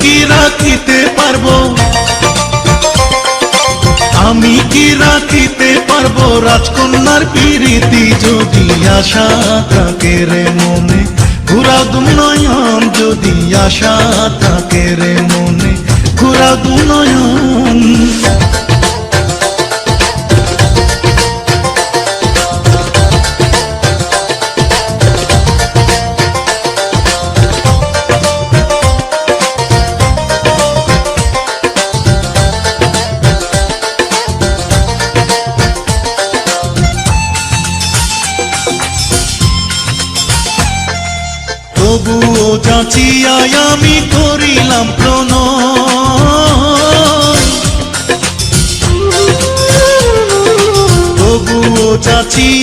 কি রাখিতে পারব? আমি কি রাখিতে পারব? রাজকন্যার পিরিতি যদি আশা থাকে রে মনে ঘুরা দুম নয়ন যদি আশা থাকে রে মনে। তবুও যাচিয়াই আমি করিলাম প্রণ তবুও যাচিয়া